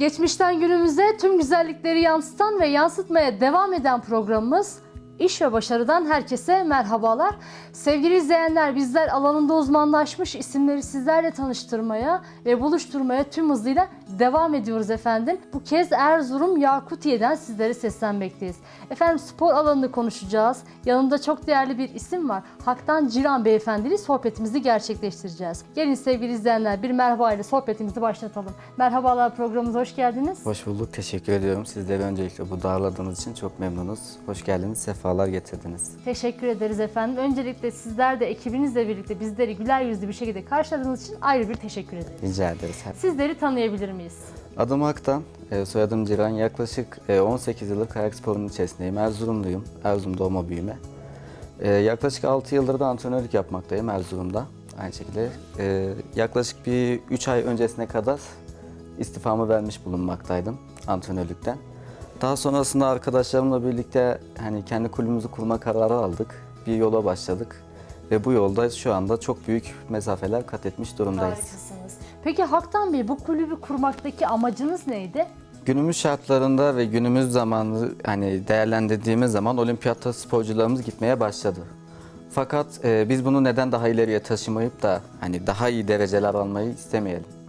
Geçmişten günümüze tüm güzellikleri yansıtan ve yansıtmaya devam eden programımız İş ve Başarı'dan herkese merhabalar. Sevgili izleyenler bizler alanında uzmanlaşmış isimleri sizlerle tanıştırmaya ve buluşturmaya tüm hızıyla devam ediyoruz efendim. Bu kez Erzurum Yakutiye'den sizlere seslenmekteyiz. Efendim spor alanını konuşacağız. Yanımda çok değerli bir isim var. Haktan Ciran Beyefendi ile sohbetimizi gerçekleştireceğiz. Gelin sevgili izleyenler bir merhaba ile sohbetimizi başlatalım. Merhabalar programımıza hoş geldiniz. Hoş bulduk, teşekkür ediyorum. Sizleri öncelikle bu darladığınız için çok memnunuz. Hoş geldiniz, sefalar getirdiniz. Teşekkür ederiz efendim. Öncelikle sizler de ekibinizle birlikte bizleri güler yüzlü bir şekilde karşıladığınız için ayrı bir teşekkür ederiz. Rica ederiz. Sizleri tanıyabilir miyiz? Adım Aktan, e, soyadım Ciran. Yaklaşık e, 18 yıldır kayak sporunun içerisindeyim. Erzurumluyum, Erzurum doğma büyüme. E, Yaklaşık 6 yıldır da antrenörlük yapmaktayım Erzurum'da. Aynı şekilde e, yaklaşık bir 3 ay öncesine kadar istifamı vermiş bulunmaktaydım antrenörlükten. Daha sonrasında arkadaşlarımla birlikte hani kendi kulübümüzü kurma kararı aldık. Bir yola başladık ve bu yolda şu anda çok büyük mesafeler kat etmiş durumdayız. Harikasınız. Peki Haktan Bey bu kulübü kurmaktaki amacınız neydi? Günümüz şartlarında ve günümüz zamanı hani değerlendirdiğimiz zaman olimpiyatta sporcularımız gitmeye başladı. Fakat e, biz bunu neden daha ileriye taşımayıp da hani daha iyi dereceler almayı istemeyelim.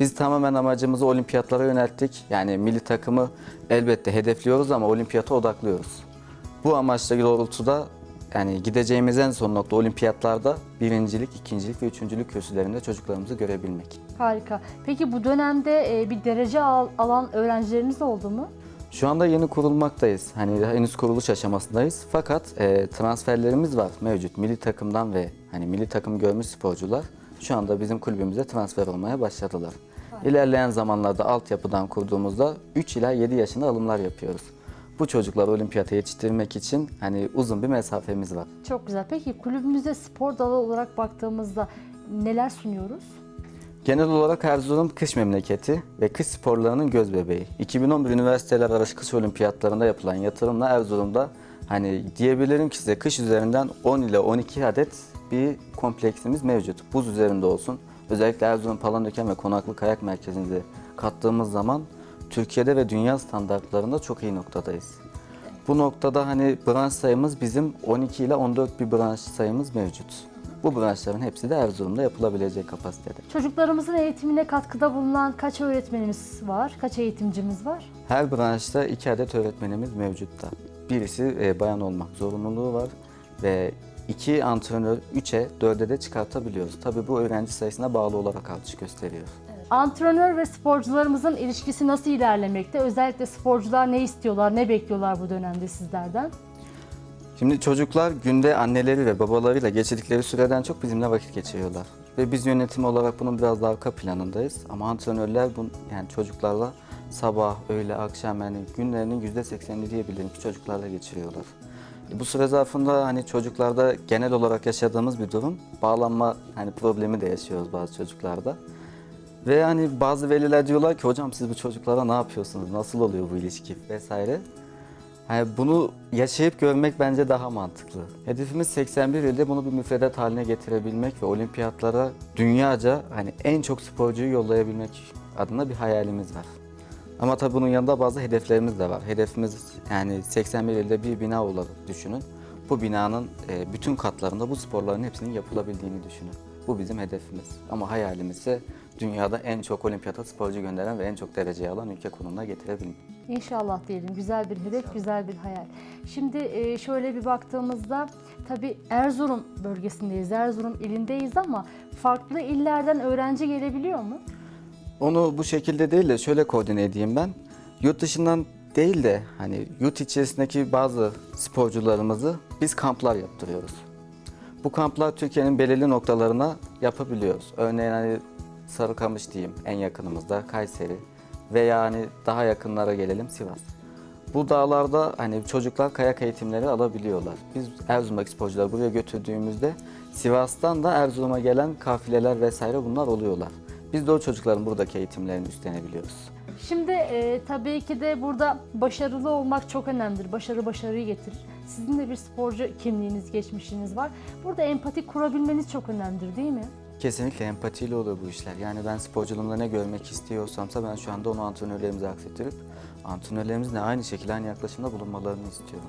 Biz tamamen amacımızı olimpiyatlara yönelttik. Yani milli takımı elbette hedefliyoruz ama olimpiyata odaklıyoruz. Bu amaçla doğrultuda yani gideceğimiz en son nokta olimpiyatlarda birincilik, ikincilik ve üçüncülük kürsülerinde çocuklarımızı görebilmek. Harika. Peki bu dönemde e, bir derece al- alan öğrencileriniz oldu mu? Şu anda yeni kurulmaktayız. Hani henüz kuruluş aşamasındayız. Fakat e, transferlerimiz var mevcut. Milli takımdan ve hani milli takım görmüş sporcular şu anda bizim kulübümüze transfer olmaya başladılar. İlerleyen zamanlarda altyapıdan kurduğumuzda 3 ila 7 yaşında alımlar yapıyoruz. Bu çocukları olimpiyata yetiştirmek için hani uzun bir mesafemiz var. Çok güzel. Peki kulübümüzde spor dalı olarak baktığımızda neler sunuyoruz? Genel olarak Erzurum kış memleketi ve kış sporlarının göz bebeği. 2011 üniversiteler arası kış olimpiyatlarında yapılan yatırımla Erzurum'da hani diyebilirim ki size kış üzerinden 10 ile 12 adet bir kompleksimiz mevcut. Buz üzerinde olsun. Özellikle Erzurum Palandöken ve Konaklı Kayak Merkezi'nde kattığımız zaman Türkiye'de ve dünya standartlarında çok iyi noktadayız. Bu noktada hani branş sayımız bizim 12 ile 14 bir branş sayımız mevcut. Bu branşların hepsi de Erzurum'da yapılabilecek kapasitede. Çocuklarımızın eğitimine katkıda bulunan kaç öğretmenimiz var? Kaç eğitimcimiz var? Her branşta iki adet öğretmenimiz mevcutta. Birisi e, bayan olmak zorunluluğu var ve iki antrenör 3'e 4'e de çıkartabiliyoruz. Tabii bu öğrenci sayısına bağlı olarak artış gösteriyor. Antrenör ve sporcularımızın ilişkisi nasıl ilerlemekte? Özellikle sporcular ne istiyorlar, ne bekliyorlar bu dönemde sizlerden? Şimdi çocuklar günde anneleri ve babalarıyla geçirdikleri süreden çok bizimle vakit geçiriyorlar. Ve biz yönetim olarak bunun biraz daha arka planındayız. Ama antrenörler bu, yani çocuklarla sabah, öğle, akşam yani günlerinin %80'ini diyebilirim ki çocuklarla geçiriyorlar. Bu süre zarfında hani çocuklarda genel olarak yaşadığımız bir durum bağlanma hani problemi de yaşıyoruz bazı çocuklarda. Ve hani bazı veliler diyorlar ki hocam siz bu çocuklara ne yapıyorsunuz? Nasıl oluyor bu ilişki vesaire. Yani bunu yaşayıp görmek bence daha mantıklı. Hedefimiz 81 ilde bunu bir müfredat haline getirebilmek ve olimpiyatlara dünyaca hani en çok sporcuyu yollayabilmek adına bir hayalimiz var. Ama tabii bunun yanında bazı hedeflerimiz de var. Hedefimiz yani 81 ilde bir bina olarak düşünün. Bu binanın e, bütün katlarında bu sporların hepsinin yapılabildiğini düşünün. Bu bizim hedefimiz. Ama hayalimiz ise dünyada en çok olimpiyata sporcu gönderen ve en çok dereceyi alan ülke konumuna getirebilmek. İnşallah diyelim. Güzel bir hedef, güzel bir hayal. Şimdi e, şöyle bir baktığımızda tabii Erzurum bölgesindeyiz, Erzurum ilindeyiz ama farklı illerden öğrenci gelebiliyor mu? Onu bu şekilde değil de şöyle koordine edeyim ben. Yurt dışından değil de hani yurt içerisindeki bazı sporcularımızı biz kamplar yaptırıyoruz. Bu kamplar Türkiye'nin belirli noktalarına yapabiliyoruz. Örneğin hani Sarıkamış diyeyim en yakınımızda Kayseri veya hani daha yakınlara gelelim Sivas. Bu dağlarda hani çocuklar kayak eğitimleri alabiliyorlar. Biz Erzurum'daki sporcuları buraya götürdüğümüzde Sivas'tan da Erzurum'a gelen kafileler vesaire bunlar oluyorlar. Biz de o çocukların buradaki eğitimlerini üstlenebiliyoruz. Şimdi e, tabii ki de burada başarılı olmak çok önemlidir. Başarı başarıyı getirir. Sizin de bir sporcu kimliğiniz, geçmişiniz var. Burada empati kurabilmeniz çok önemlidir değil mi? Kesinlikle empatiyle olur bu işler. Yani ben sporculuğumda ne görmek istiyorsamsa ben şu anda onu antrenörlerimize aksettirip antrenörlerimizin de aynı şekilde aynı yaklaşımda bulunmalarını istiyorum.